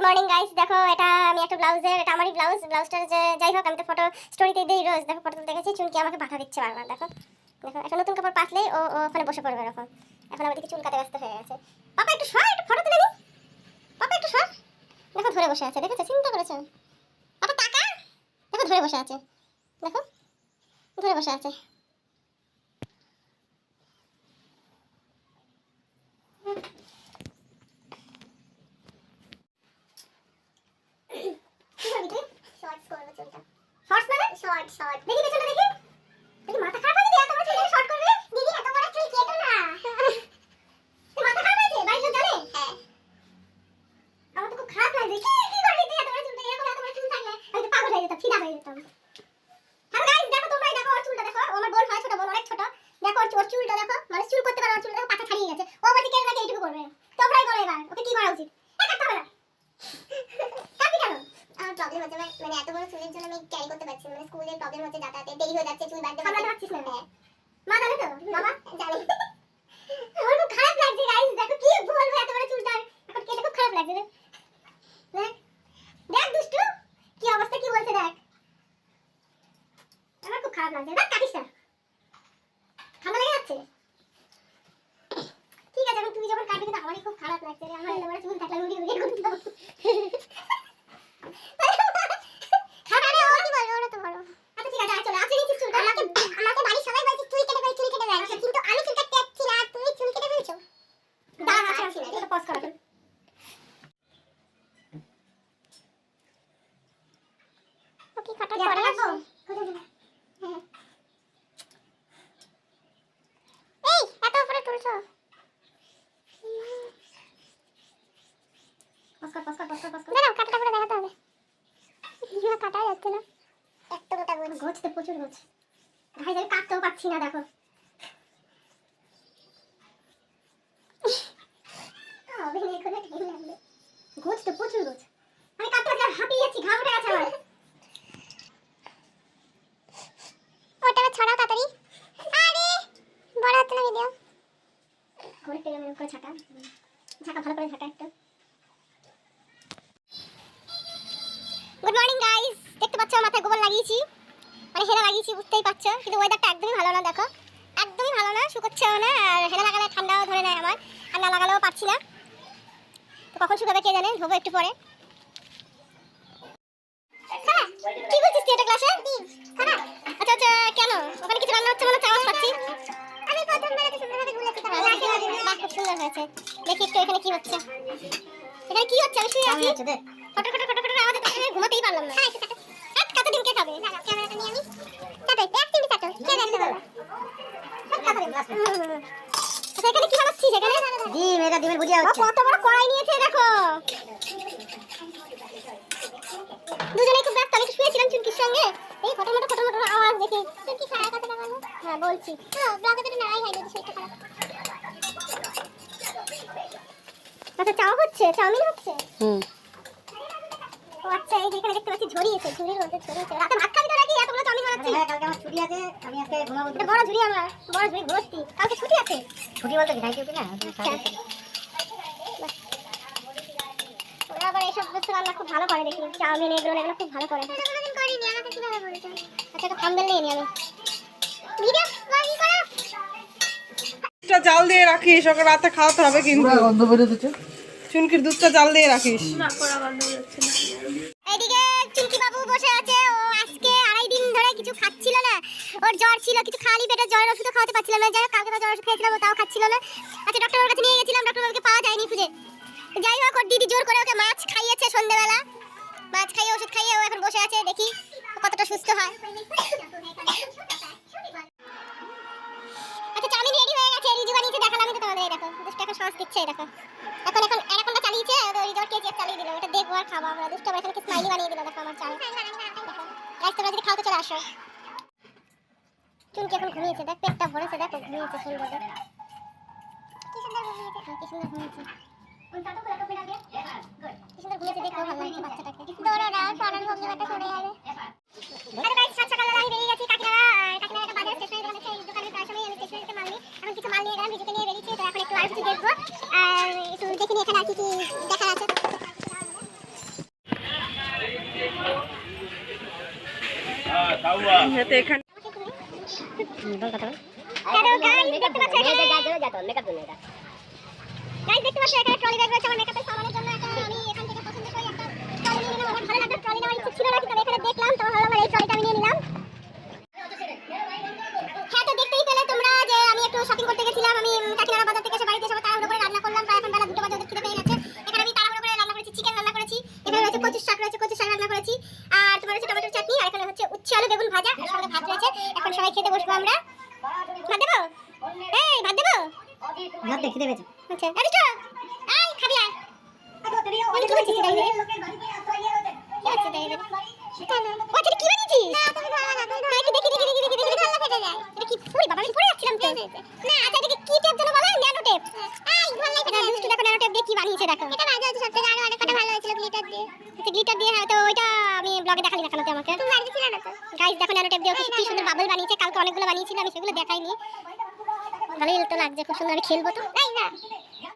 Good morning guys দেখো, এটা আমি একটা ব্লাউজের এটা আমারই ব্লাউজ ব্লাউজটার যে, যাই হোক, আমি তো ফটো স্টোরিতে দিই রোজ। দেখো ফটো তুলতে গেছি চুনকি আমাকে বাধা দিচ্ছে বারবার, দেখো। দেখো, একটা নতুন কাপড় পাতলেই ও ওখানে বসে পড়বে এরকম। এখন আমার দিকে চুল কাটে ব্যস্ত হয়ে গেছে। পাপা, একটু সর, একটু ফটো তুলে নি। পাপা, একটু সর। দেখো, ধরে বসে আছে। দেখেছ? চিন্তা করেছ? পাপা, টাকা? দেখো, ধরে বসে আছে। দেখো, ধরে বসে আছে কি করবি তুই শর্টস করব চুলটা শর্টস মানে শর্ট দেখি পেছনে দেখি। দেখি মাথা খারাপ হয়ে গেছে? এত বড় চুল শর্ট করবে? দিদি এত বড় চুল কেটো না তোর মাথা খারাপ হয়েছে? বাড়ির লোক জানে? হ্যাঁ। আমার তো খুব খারাপ লাগছে। কি কি করবি তুই? এত বড় চুলটা এরকম এত বড় চুল থাকলে আমি তো পাগল হয়ে যেতাম ফিদা হয়ে যেতাম। হ্যাঁ গাইস দেখো তোমরাই দেখো ওর চুলটা দেখো। আমার বোন হয় ছোট বোন অনেক ছোট। দেখো ওর চুলটা দেখো। মানে চুল করতে পারে ওর চুল দেখো পাতা ছাড়িয়ে গেছে। ও বলছে কেন নাকি এইটুকু করবে? তোমরাই বলো এবার ওকে কি করা উচিত এক কাটতে হবে না কাটবি কেন আমার প্রবলেম হচ্ছে মানে- মানে এত বড় চুলের জন্য আমি ক্যারি করতে পারছি মানে স্কুলের প্রবলেম হচ্ছে যাতায়াতে দেরি হয়ে যাচ্ছে চুল বাঁধতে সামলাতে পারছি পারছিস না? হ্যাঁ। মা জানে তো? বাবা? জানি। আমার খুব খারাপ লাগছে গাইস দেখো কি বলব এত বড় চুলটা এখন কেটে খুব খারাপ লাগছে দেখ। দেখ। দুষ্টু কি অবস্থা কি বলছে দেখ। আমার খুব খারাপ লাগছে। দেখ কাটিস না। ঠান্ডা লেগে যাচ্ছে। ঠিক আছে এখন তুই যখন কাটবি কিন্তু আমারই খুব খারাপ লাগছে রে। আমার এত বড় চুল থাকলে উড়ি উড়ি করতাম খারাপ রে ও কি বলব ওরা তো বড় আচ্ছা ঠিক আছে আয় চলো আছে নিচ্ছিস চুলটা আমাকে আমাকে বাড়ির সবাই বলছে চুল কেটে ফেল চুল কেটে ফেল কিন্তু আমি চুল কাটতে যাচ্ছি না আর তুমি চুল কেটে ফেলছো দাঁড়া না, আছে আছে না, এটা পজ করা এখন ও কি কাটার এটা পরে রাখব? আছে? হ্যাঁ। এই এত উপরে তুলছো পজ কর পজ কর পজ কর পজ কর দাঁড়াও কাটাটা করে দেখাতে হবে। না কাটা যাচ্ছে না। মোটা ঘুরতে প্রচুর ভাই কাটতেও পাচ্ছি না দেখো। ঘুরতে প্রচুর ঘুরছে। আমি কাটতে না, হাঁপিয়ে যাচ্ছি ঘাম উঠে গেছে আমার। ওটা ছড়াও তাড়াতাড়ি। আরে বড় হচ্ছে না ভিডিও ঘুরে টেনে মেরে করে ছাটা। ঝাঁকা ভালো করে ঝাঁকা একটু। গুড মর্নিং গাইস দেখতে পাচ্ছ আমার মাথায় গোবর লাগিয়েছি। মানে হেনা লাগিয়েছি বুঝতেই পারছ। কিন্তু ওয়েদারটা একদমই ভালো না দেখো। একদমই ভালো না শুকোচ্ছেও না আর হেনা লাগালে ঠান্ডাও ধরে নেয় আমার। আর না লাগালেও পারছি না। তো কখন শুকাবে কে জানে ধোবো একটু পরে। হ্যাঁ, কি বলছিস তুই এটা ক্লাসে আচ্ছা আচ্ছা কেন? ওখানে কিছু রান্না হচ্ছে মনে পাচ্ছি। আমি প্রথম বেলাতে সুন্দরভাবে গুলেছি বাহ খুব সুন্দর হয়েছে। দেখি একটু এখানে কি হচ্ছে। এখানে কি হচ্ছে? আমি শুয়ে আছি। ফটো ফটো ফটো ফটো আওয়াজ হচ্ছে আমি ঘুমাতেই পারলাম না। হ্যাঁ কে খাবে? ক্যামেরাটা নিয়ে আমি এক তিনটে কে পারবে? হুম। আচ্ছা এখানে কি বানাচ্ছিস? এখানে? ডিম এটা ডিমের ভুজিয়া হচ্ছে। কত বড় কড়াই নিয়েছে দেখো। দুজনেই খুব ব্যস্ত। আমি একটু শুয়েছিলাম চুলকির সঙ্গে। এই ফটো মটো ফটো মটো আওয়াজ দেখে। তুই খারাপ কথাটা বলো? হ্যাঁ বলছি। ও ব্লগে তো নাড়াই হয় যদি শরীরটা খারাপ। আচ্ছা চাও হচ্ছে? চাউমিন হচ্ছে? হুম। আচ্ছা এই যে দেখতে পাচ্ছি ঝরিয়েছে ঝুড়ির মধ্যে ঝরিয়েছে রাতে ভাত খাবি তো নাকি এতগুলো চাউমিন বানাচ্ছিস হ্যাঁ কালকে আমার ছুটি আছে আমি আজকে ঘুমাবো এটা বড় ঝুড়ি আমার বড় ঝুড়ি ভর্তি। কালকে ছুটি আছে? ছুটি বলতে কি নাইটি না? ওরা আবার এইসব বস্তু রান্না খুব ভালো করে দেখি। চাউমিন এগুলো এগুলো খুব ভালো করে। কোনোদিন করিনি আমাকে কীভাবে বলছো? আচ্ছা একটা থাম্বেল নিয়ে নি আমি। ভিডিও ব্লগিং করো। দুধটা জাল দিয়ে রাখিস ওকে রাতে খাওয়াতে হবে কিন্তু। পুরা গন্ধ বেরোতেছে চুনকির দুধটা জাল দিয়ে রাখিস। এইদিকে কিছু খাচ্ছিল না। ওর জ্বর ছিল, কিছু খালি পেটে জ্বরের ওষুধ খাওয়াতে পারছিলাম না। যাই কালকে জ্বর ওষুধ খেয়েছিলাম তাও খাচ্ছিল না। আচ্ছা ডক্টরের কাছে নিয়ে গেছিলাম ডক্টর বাবুকে পাওয়া যায়নি খুঁজে। যাই হোক, ওর দিদি জোর করে ওকে মাছ খাইয়েছে সন্ধ্যেবেলা মাছ খাইয়ে, ওষুধ খাইয়ে ও এখন বসে আছে, দেখি কতটা সুস্থ হয়। আচ্ছা চাউমিন রেডি হয়ে গেছে, রিজু বানিয়েছে, দেখালাম দেখো। এখন এখন এখন এরকমটা চালিয়েছে রিজোর কেজিএফ এটা দেখব আর খাব আমরা। দুষ্ট এখানে স্মাইলি বানিয়ে দিল, দেখো আমার চাল গাইস তোমরা যদি খাও তো চলে আসো। চুনকি এখন ঘুমিয়েছে দেখ পেটটা ভরেছে দেখো ঘুমিয়েছে সুন্দর দেখ। কি সুন্দর ঘুমিয়েছে? হ্যাঁ, কি সুন্দর ঘুমিয়েছে। কি সুন্দর ঘুমিয়েছে দেখো ভালো লাগছে বাচ্চাটাকে। দৌড়ো না সরান ভঙ্গিমাটা সরে যাবে আরে গাইস সাত সকালে আমি বেরিয়ে গেছি কাকিনাড়া কাকিনাড়া একটা বাজার স্টেশনে দোকান আছে এই দোকানে প্রায় সময় আমি স্টেশনে মাল নিই। এখন কিছু মাল নিয়ে গেলাম ভিডিওতে নিয়ে বেরিয়েছি তো এখন একটু আর কিছু দেখব। আর একটু দেখে এখানে আর কি কি দেখার আছে যাতে এখানে বল কথা বল হ্যালো দেখতে পাচ্ছ এখানে গাইস দেখতে পাচ্ছ এখানে ট্রলি ব্যাগ রয়েছে আমার মেকআপের সামানের জন্য একটা আমি এখান থেকে পছন্দ করে একটা ট্রলি নিয়ে নিলাম আমার ভালো লাগল ট্রলি নেওয়ার ইচ্ছে ছিল না কিন্তু আমি এখানে দেখলাম তো ভালো আমার এই ট্রলিটা আমি নিয়ে নিলাম হ্যাঁ তো দেখতেই পেলে তোমরা যে আমি একটু শপিং করতে গেছিলাম আমি কাকিনাড়া বাজার থেকে এসে বাড়িতে এসে তাড়াহুড়ো করে রান্না করলাম প্রায় এখন বেলা দুটো বাজে ওদের খিদে পেয়ে গেছে এখানে আমি তাড়াহুড়ো করে রান্না করেছি চিকেন রান্না করেছি এখানে রয়েছে কচুর শাক রয়েছে কচুর শাক রান্না করেছি আর তোমার রয়েছে টমেটোর চাটনি আর এখানে হচ্ছে উচ্ছে আলু বেগুন ভাজা আর সঙ্গে ভাত রয়েছে এখন সবাই খেতে বসবো আমরা ভাত দেবো এই ভাত দেবো ভাত দেখি দেবেছে আচ্ছা আরে চল আই খাবি আয় ওই কি ও আচ্ছা বানিয়েছিস না তুমি ভালো না তুমি দেখি দেখি দেখি দেখি দেখি ভালো ফেটে যায় এটা কি পুরি বাবা আমি পড়ে যাচ্ছিলাম তো না আচ্ছা এটা কি টেপ যেন বলে ন্যানো টেপ আই ভালো লাগে না দুষ্টু দেখো ন্যানো টেপ দিয়ে কি বানিয়েছে দেখো এটা ভালো হচ্ছে সবথেকে আরও অনেক কটা ভালো হয়েছিল গ্লিটার দিয়ে আচ্ছা গ্লিটার দিয়ে হয়তো ওইটা আমি ব্লগে দেখালি তো আমাকে তুমি বাড়িতে ছিল না তো গাইস দেখো ন্যানো টেপ দিয়ে কি কি সুন্দর বাবল বানিয়েছে কালকে অনেকগুলো বানিয়েছিল আমি সেগুলো দেখাইনি ভালোই তো লাগছে খুব সুন্দর আমি খেলব তো। না?